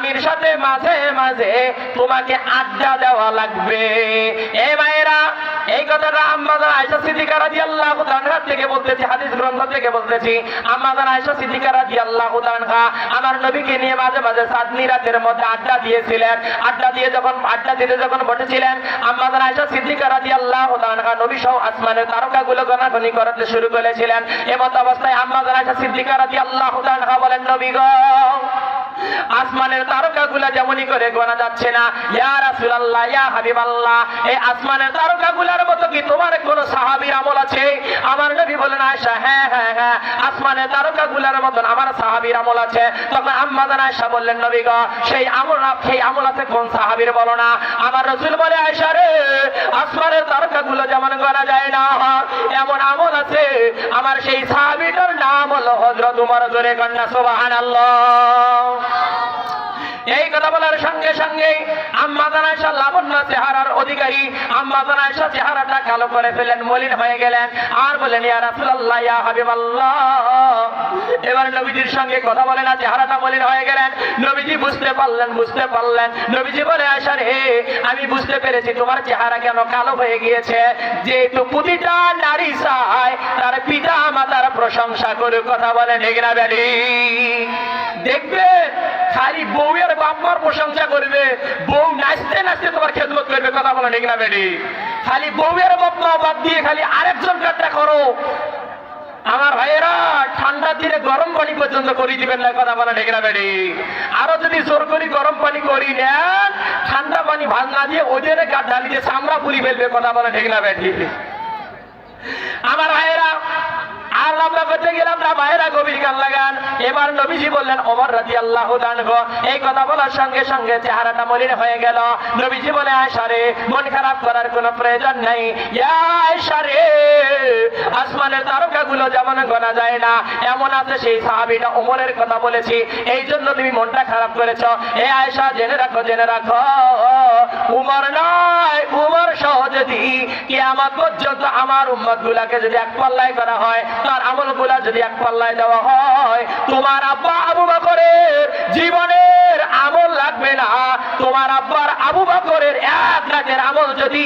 স্বামীর সাথে মাঝে মাঝে তোমাকে আড্ডা দেওয়া লাগবে। এ মায়েরা এই কথাটা আম্মাদান আয়সা সিদ্দিকা রাদিয়াল্লাহু তাআলা থেকে বলতেছি, হাদিস গ্রন্থ থেকে বলতেছি। আম্মাদান আয়সা সিদ্দিকা রাদিয়াল্লাহু তাআলা আমার নবীকে নিয়ে মাঝে মাঝে সাতনি রাতের মধ্যে আড্ডা দিয়েছিলেন। আড্ডা দিয়ে যখন, আড্ডা দিতে যখন বসেছিলেন আম্মাদান আয়সা সিদ্দিকা রাদিয়াল্লাহু তাআলা নবী সহ আসমানের তারকাগুলো গণাগণি করতে শুরু করেছিলেন। এমত অবস্থায় আম্মাদান আয়সা সিদ্দিকা রাদিয়াল্লাহু তাআলা বলেন, নবী গো আসমানের তারকাগুলা যেমনই করে গোনা যাচ্ছে না। ইয়া রাসূলুল্লাহ, ইয়া হাবিবাল্লাহ, এই আসমানের তারকাগুলার মতো কি তোমার কোন সাহাবীর আমল আছে? আমার নবী বলেন, আয়েশা হ্যাঁ হ্যাঁ হ্যাঁ আসমানের তারকাগুলার মতন আমার সাহাবীর আমল আছে। তখন আম্মা জান আয়েশা বললেন, নবী গো, সেই আমল সেই আমল আছে কোন সাহাবীর বলো না। আমার রাসূল বলে, আয়েশা রে, আসমানের তারকাগুলো যেমন গোনা যায় না, এমন আমল আছে। আমার সেই সাহাবীটার নাম হলো হযরত উমর, জোরে কন্যা, সুবহানাল্লাহ। এই কথা বলার সঙ্গে সঙ্গে আম্মা জানাইশা লাবণ্য চেহারার অধিকারী, আম্মা চেহারাটা কালো করে ফেলেন, মলিন হয়ে গেলেন। আর বলেন, ইয়া রাসূলুল্লাহ, ইয়া হাবিবাল্লাহ। এবার নবীজির সঙ্গে কথা বলে না, চেহারাটা মলিন হয়ে গেলেন। নবীজি বুঝতে পারলেন বুঝতে পারলেন। নবীজি বলে আসার হে আমি বুঝতে পেরেছি তোমার চেহারা কেন কালো হয়ে গিয়েছে। যেহেতু প্রতিটা নারী চায়, তার পিতা মাতার প্রশংসা করে কথা বলেন ঠিক না দেখবে খালি বউয়ের বাম্মার প্রশংসা করবে। বউ নাচতে নাচতে তোমার খেদমত করবে, কথা বলে, ঠিক না বেডি খালি বউয়ের বাপ্পা বাদ দিয়ে খালি আরেকজন কাটটা করো। আমার ভাইয়েরা, ঠান্ডা দিনে গরম পানি পর্যন্ত করি দিবেন না, কথা বলে না বেডি আরও যদি জোর করি গরম পানি করি নেন, ঠান্ডা পানি ভালো না দিয়ে ওদের গাছ ঢালিয়ে চামড়া পুরি ফেলবে, কথা বলে, ঠিক না বেডি আমার ভাইয়েরা না ভাইয়েরা গভীর গান লাগান। এবার নবীজি বললেন, ওমর রাজি আল্লাহ এই কথা বলার সঙ্গে সঙ্গে চেহারাটা মলিন হয়ে গেল। নবীজি বলে, আয়সারে, মন খারাপ করার কোনো প্রয়োজন নেই। ইয়া আয়সা রে আসমানের তারকাগুলো যেমন গোনা যায় না, এমন আছে সেই সাহাবিটা ওমরের কথা বলেছি। এই জন্য তুমি মনটা খারাপ করেছ। এ আয়সা, জেনে রাখো জেনে রাখো। উমর নয় উমর সহ যদি আমার পর্যন্ত আমার উম্মত গুলাকে যদি এক পাল্লায় করা হয়, তার আমলগুলা যদি এক পাল্লায় দেওয়া হয়, তোমার আব্বা আবু বকরের জীবনের আমল লাগবে না। তোমার আব্বার আবু বকরের এক আমল যদি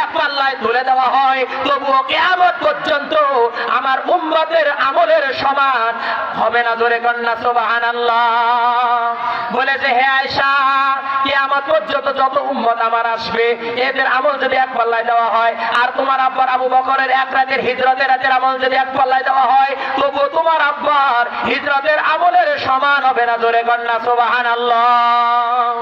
এক পাল্লায় তুলে দেওয়া হয়, তবুও কেয়ামত পর্যন্ত আমার উম্মতের আমলের সমান হবে না জোরে কন্যা সোবাহান বলেছে হে আয়সা কেয়ামত পর্যন্ত যত উম্মত আমার আসবে, এদের আমল যদি এক পাল্লায় দেওয়া হয়, আর তোমার আব্বার আবু বকরের এক রাতের হিজরতের রাতের আমল যদি এক পাল্লায় দেওয়া হয় তবু তোমার আব্বার হিজরতের আমলের সমান হবে না জোরে কন্যা সোবাহান আল্লাহ